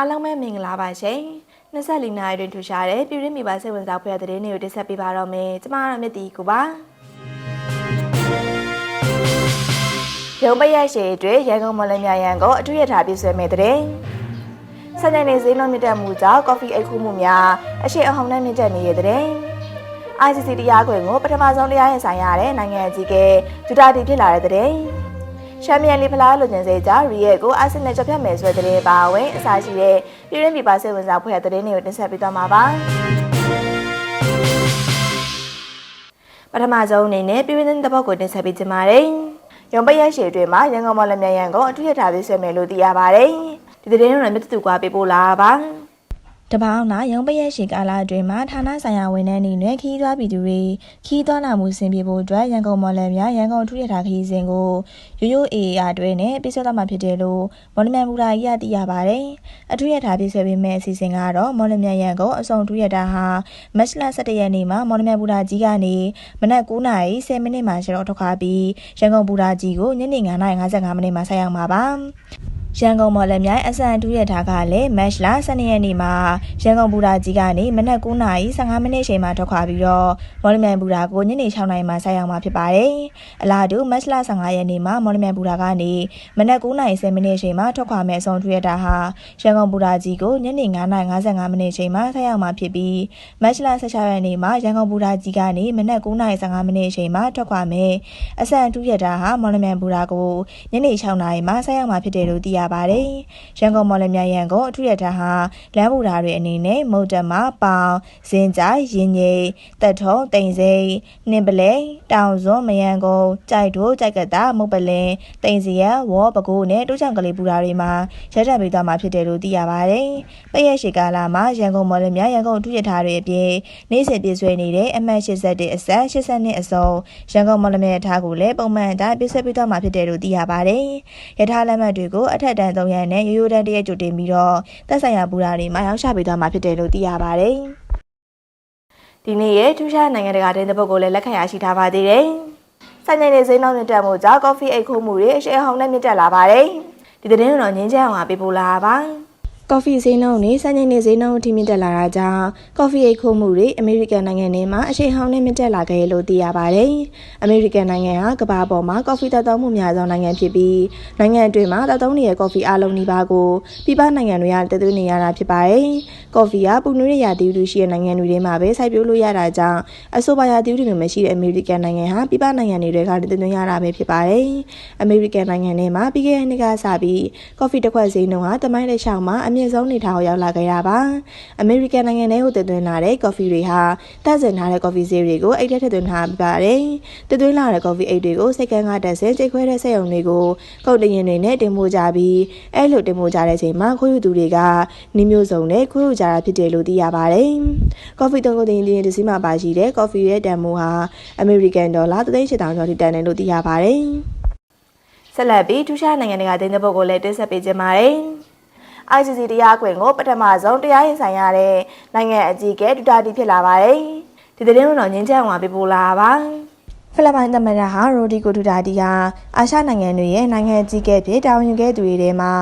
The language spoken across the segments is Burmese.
အားလုံးပဲမင်္ဂလာပါရှင်24နာရီတွင်ထူရှားတဲ့ပြည်ရင်းမိဘစိတ်ဝင်စားဖွယ်တဲ့သတင်းတွေကိုတင်ဆက်ပေးပါတော့မယ်ကျမကတော့မြတ်တီကိုပါရုံးပရက်ရှည်တွေရန်ကုန်မလမြရန်ကိုအထူးရထားပြည့်စွဲမဲ့တဲ့စနေနေ့ဈေးနှုန်းမြင့်တက်မှုကြောင့်ကော်ဖီအိတ်ခုမှုများအရှိအဟုန်နဲ့မြင့်တက်နေရတဲ့ ICC တရားခွင်ကိုပထမဆုံးတရားရင်ဆိုင်ရတဲ့နိုင်ငံအကြီးကဲဒူတာတီဖြစ်လာတဲ့တဲ့ ရှမ်ပီယံလီဖလားလူကျင်စေကြရီယက်ကိုအာဆင်နယ် chấp ဖြတ်မယ်ဆိုတဲ့တဲ့ပါဝင်အစားရှိတဲ့ပြည်ရင်းပြည်ပစိတ်ဝင်စားဖွဲ့တဲ့တဲ့တွေကိုတင်ဆက်ပေးသွားမှာပါပထမဆုံးအနေနဲ့ပြည်ရင်းတဲ့ဘောက်ကိုတင်ဆက်ပေးကြပါမယ်ရုံပရက်ရှည်တွေမှာရန်ကုန်မော်လမြိုင်ရန်ကုန်အထူးရထားပြေးဆွဲမယ်လို့သိရပါတယ်ဒီတဲ့ရင်တော့မြတ်တူကွာပေးပို့လာပါ တပောင်းလာရုံပရက်ရှိကာလအတွင်းမှာဌာနဆိုင်ရာဝန်ထမ်းတွေနဲ့ခီးသွွားပြည်သူတွေခီးသွွားလာမှုဆင်ပြေဖို့အတွက်ရန်ကုန်မော်လများရန်ကုန်ထူးရထားခီးစဉ်ကိုရိုးရိုးအေအေအတွင်းနဲ့ပြည့်စွက်သွားမှာဖြစ်တယ်လို့မော်လမြိုင်ဘူရာကြီးကသိရပါတယ်။အထူးရထားပြည့်စွက်ပေးမယ့်အစီအစဉ်ကတော့မော်လမြိုင်ရန်ကုန်အစုံထူးရထားဟာမတ်လ17ရက်နေ့မှာမော်လမြိုင်ဘူရာကြီးကနေမနက်9:10မိနစ်မှာရှတော့ထုတ်ခါပြီးရန်ကုန်ဘူရာကြီးကိုညနေ9:55မိနစ်မှာဆက်ရောက်မှာပါ။ ရန်ကုန်မော်လမြိုင်အဆန်တူးရထားကလည်းမတ်လ12ရက်နေ့မှာရန်ကုန်ဘူရာကြီးကနေမနက်9:15မိနစ်ချိန်မှာထွက်ခွာပြီးတော့မော်လမြိုင်ဘူရာကိုညနေ6:00နာရီမှာဆိုက်ရောက်မှာဖြစ်ပါတယ်။အလားတူမတ်လ15ရက်နေ့မှာမော်လမြိုင်ဘူရာကနေမနက်9:10မိနစ်ချိန်မှာထွက်ခွာမဲ့အဆုံးတူးရထားဟာရန်ကုန်ဘူရာကြီးကိုညနေ9:55မိနစ်ချိန်မှာဆိုက်ရောက်မှာဖြစ်ပြီးမတ်လ16ရက်နေ့မှာရန်ကုန်ဘူရာကြီးကနေမနက်9:15မိနစ်ချိန်မှာထွက်ခွာမဲ့အဆန်တူးရထားဟာမော်လမြိုင်ဘူရာကိုညနေ6:00နာရီမှာဆိုက်ရောက်မှာဖြစ်တယ်လို့သိရပါတယ်။ရန်ကုန်မော်လမြိုင်ရန်ကုန်အထူးရထားဟာလမ်းဘူတာတွေအနေနဲ့မုတ်တမပေါင်ဇင်ကြိုင်ရင်ငိတ်တက်ထုံးတိန်စိန်နှင်ပလဲတောင်စွန်းမယန်ကုန်းကြိုက်တို့ကြိုက်ကတာမုတ်ပလင်တိန်စီရဝေါ်ပကိုးနဲ့တိုးချောင်ကလေးဘူတာတွေမှာရက်တက်ပေးသွားမှာဖြစ်တယ်လို့သိရပါတယ်။ပရက်ရှိကာလာမှာရန်ကုန်မော်လမြိုင်ရန်ကုန်အထူးရထားတွေအပြင်နေ့စဉ်ပြည့်စွဲနေတဲ့အမှတ်81အဆက်82အစုံရန်ကုန်မော်လမြိုင်ထားကိုလည်းပုံမှန်အတိုင်းပြည့်စွဲပေးသွားမှာဖြစ်တယ်လို့သိရပါတယ်။ရထားလက်မှတ်တွေကိုအထက်တန်း3ရန်နဲ့ရိုးရိုးတန်းတရက်ကြိုတင်ပြီးတော့သက်ဆိုင်ရာဘူရာတွေမှာရောက်ချပေးသွားမှာဖြစ်တယ်လို့သိရပါတယ်။ဒီနေ့ရဲ့ထူးခြားနိုင်ငံတကာတင်တဲ့ပုဂ္ဂိုလ်လည်းလက်ခံရရှိထားပါသေးတယ်။စိုင်းနေနေစိမ်းနှောင်းမြင့်တက်မှုကြောင့်ကော်ဖီအိတ်ခိုးမှုတွေအရှိအဟုန်နဲ့မြင့်တက်လာပါတယ်။ဒီသတင်းကိုတော့ငင်းချမ်းအောင်ကပေးပို့လာပါပါ။ ကော်ဖီဈေးနှုန်းတွေစံချိန်နေဈေးနှုန်းအထိမြင့်တက်လာတာကြောင့်ကော်ဖီအိတ်ခိုးမှုတွေအမေရိကန်နိုင်ငံထဲမှာအရှိန်ဟောင်းနဲ့မြင့်တက်လာခဲ့လို့သိရပါတယ်။အမေရိကန်နိုင်ငံဟာကမ္ဘာပေါ်မှာကော်ဖီတောက်သုံးမှုများသောနိုင်ငံဖြစ်ပြီးနိုင်ငံအတွင်းမှာတောက်သုံးနေတဲ့ကော်ဖီအလုံးနီးပါးကိုပြည်ပနိုင်ငံတွေကတည်သွင်းနေရတာဖြစ်ပါတယ်။ကော်ဖီကပူနွေးတဲ့ရာသီဥတုရှိတဲ့နိုင်ငံတွေထဲမှာပဲစိုက်ပျိုးလို့ရတာကြောင့်အဆိုပါရာသီဥတုတွေမရှိတဲ့အမေရိကန်နိုင်ငံဟာပြည်ပနိုင်ငံတွေကတည်သွင်းရတာပဲဖြစ်ပါတယ်။အမေရိကန်နိုင်ငံထဲမှာပြီးခဲ့တဲ့နှစ်ကစပြီးကော်ဖီတစ်ခွက်ဈေးနှုန်းဟာတမိုင်းတစ်ချောင်းမှာအမြင့်ဆုံးနေထားကိုရောက်လာခဲ့တာပါ။အမေရိကန်နိုင်ငံထဲကိုတည်သွင်းလာတဲ့ကော်ဖီတွေဟာတက်စင်ထားတဲ့ကော်ဖီဈေးတွေကိုအိတ်ထဲထည့်သွင်းထားပြီးပါတယ်။တည်သွင်းလာတဲ့ကော်ဖီအိတ်တွေကိုစိတ်ကန်းကတက်စင်ကြိတ်ခွဲတဲ့စက်ရုံတွေကိုကုတ်တရင်တွေနဲ့တင်ပို့ကြပြီးအဲ့လိုတင်ပို့ကြတဲ့အချိန်မှာခွေးယူသူတွေကနှင်းမျိုးစုံနဲ့ခွေးယူကြတာဖြစ်တယ်လို့သိရပါတယ်။ကော်ဖီတုံးကိုတင်တင်တစ်စီးမှာပါရှိတဲ့ကော်ဖီရဲ့တန်မိုးဟာအမေရိကန်ဒေါ်လာ3800ကျော်ထိတန်တယ်လို့သိရပါတယ်။ဆက်လက်ပြီးထူးခြားနိုင်ငံတကာတင်တဲ့ပုဂ္ဂိုလ်လည်းတင်ဆက်ပေးခြင်းပါတယ်။ ICC တရားခွင်ကိုပထမဆုံးတရားရင်ဆိုင်ရတဲ့နိုင်ငံအကြီးအကဲဒူတာတီဖြစ်လာပါတယ်။ဒီသတင်းကိုတော့ငင်းချမ်းအောင်ကပေးပို့လာပါပါ။ ဖိလစ်ပိုင်သမ္မတဟာရိုဒီကိုဒူတာတီဟာအာရှနိုင်ငံတွေရဲ့နိုင်ငံအကြီးအကဲဖြစ်တာဝန်ယူခဲ့သူတွေထဲမှာ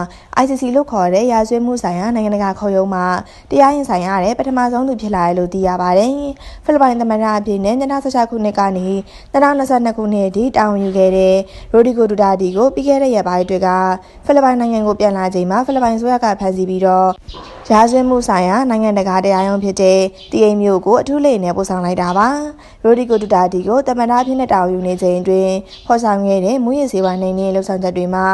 ICC လို့ခေါ်တဲ့ရာဇဝတ်မှုဆိုင်ရာနိုင်ငံတကာခုံရုံးမှာတရားရင်ဆိုင်ရတဲ့ပထမဆုံးသူဖြစ်လာတယ်လို့သိရပါတယ်။ဖိလစ်ပိုင်သမ္မတအဖြစ်နဲ့2016ခုနှစ်ကနေ2022ခုနှစ်အထိတာဝန်ယူခဲ့တဲ့ရိုဒီကိုဒူတာတီကိုပြီးခဲ့တဲ့ရက်ပိုင်းတွေကဖိလစ်ပိုင်နိုင်ငံကိုပြန်လာချိန်မှာဖိလစ်ပိုင်ဆိုရကဖမ်းဆီးပြီးတော့ ရာဇဝတ်မှုဆိုင်ရာနိုင်ငံတကာတရားရုံးဖြစ်တဲ့တီအိမ်မျိုးကိုအထူးလေးနဲ့ပို့ဆောင်လိုက်တာပါ။ရိုဒီကိုဒူတာတီကိုသမ္မတအဖြစ်နဲ့တာဝန်ယူနေချိန်တွင်ဖော်ဆောင်ခဲ့တဲ့မူရည်စေဝါနိုင်တဲ့လှုပ်ဆောင်ချက်တွေမှာ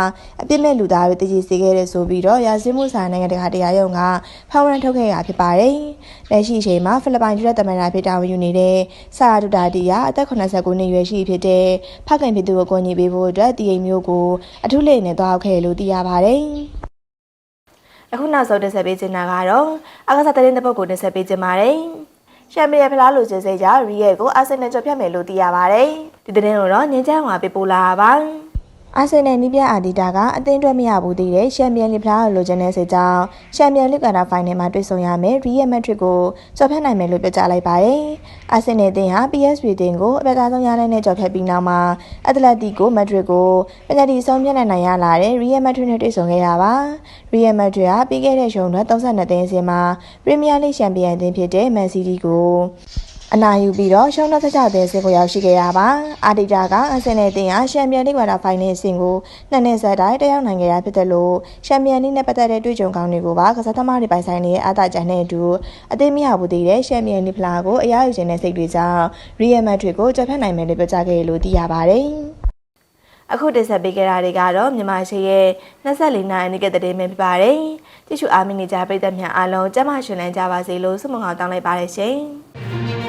အပြစ်မဲ့လူသားတွေတည်ကြည်စေခဲ့တဲ့ဆိုပြီးတော့ရာဇဝတ်မှုဆိုင်ရာနိုင်ငံတကာတရားရုံးကဖောင်ရန်ထုတ်ခဲ့တာဖြစ်ပါတယ်။လက်ရှိအချိန်မှာဖိလစ်ပိုင်ဒုသမ္မတဖြစ်တာဝန်ယူနေတဲ့ဆာဒူတာတီကအသက်89နှစ်ရွယ်ရှိဖြစ်တဲ့ဖခင်ဖြစ်သူကိုကိုညီပေးဖို့အတွက်တီအိမ်မျိုးကိုအထူးလေးနဲ့တွားခဲ့လို့သိရပါတယ်။ အခုနောက်ဆုံးတင်ဆက်ပေးခြင်းတာကတော့အကစားသတင်းတစ်ပုဒ်ကိုတင်ဆက်ပေးခြင်းပါတယ်။ရှမ်ပီယံဖလားလူချင်းစိတ်ကြရီယက်ကိုအာဆင်နယ်ကျော်ဖြတ်မယ်လို့သိရပါတယ်။ဒီသတင်းကိုတော့ငင်းချမ်းမှာပေးပို့လာပါ အာဆင်နယ်နီးပြအာဒီတာကအသင်းအတွက်မရဘူးသေးတဲ့ရှမ်ပီယံလိဖလားကိုလိုချင်တဲ့စိတ်ကြောင့်ရှမ်ပီယံလိကွာတာဖိုင်နယ်မှာတွေ့ဆုံရမယ်ရီယယ်မက်ဒရစ်ကိုကျော်ဖြတ်နိုင်မယ်လို့ပြောကြားလိုက်ပါတယ်။အာဆင်နယ်အသင်းဟာ PSV အသင်းကိုအပတ်သားဆုံးရတဲ့နဲ့ကျော်ဖြတ်ပြီးနောက်မှာအက်တလက်တီကိုမက်ဒရစ်ကိုပညာတီဆုံးဖြတ်နိုင်နိုင်ရလာတဲ့ရီယယ်မက်ဒရစ်နဲ့တွေ့ဆုံခဲ့တာပါ။ရီယယ်မက်ဒရစ်ဟာပြီးခဲ့တဲ့ရှုံးထွက်32သင်းအစင်းမှာပရီးမီးယားလိရှမ်ပီယံအသင်းဖြစ်တဲ့မန်စီးတီးကို အနာယူပြီးတော့ရှုံးတော့ချက်တဲ့ဆင်ကိုရောက်ရှိခဲ့ရပါအာဒီတာကအဆင်နယ်တင်ဟာရှမ်ပီယံလိကွာတာဖိုင်နယ်ဆင်ကိုနှစ်နှစ်ဆက်တိုင်းတက်ရောက်နိုင်ခဲ့တာဖြစ်တယ်လို့ရှမ်ပီယံလိနဲ့ပတ်သက်တဲ့တွေ့ကြုံကောင်းတွေကိုပါကစားသမားတွေပိုင်ဆိုင်နေတဲ့အာသာကြံနဲ့အတူအသိမရဘူးသေးတဲ့ရှမ်ပီယံလိဖလားကိုအရားယူခြင်းတဲ့စိတ်တွေကြောင့်ရီယယ်မက်ဒရစ်ကိုကြော်ဖြတ်နိုင်မယ်လို့ပြောကြားခဲ့လို့သိရပါတယ်အခုတင်ဆက်ပေးခဲ့တာတွေကတော့မြန်မာရှိရဲ့24နိုင်အနည်းကတဲ့တင်ပဲဖြစ်ပါတယ်။ကြည့်ရှုအားမီနေကြပရိသတ်များအားလုံးကျမ်းမာရှင်လန်းကြပါစေလို့ဆုမွန်ကောင်းတောင်းလိုက်ပါတယ်ရှင်။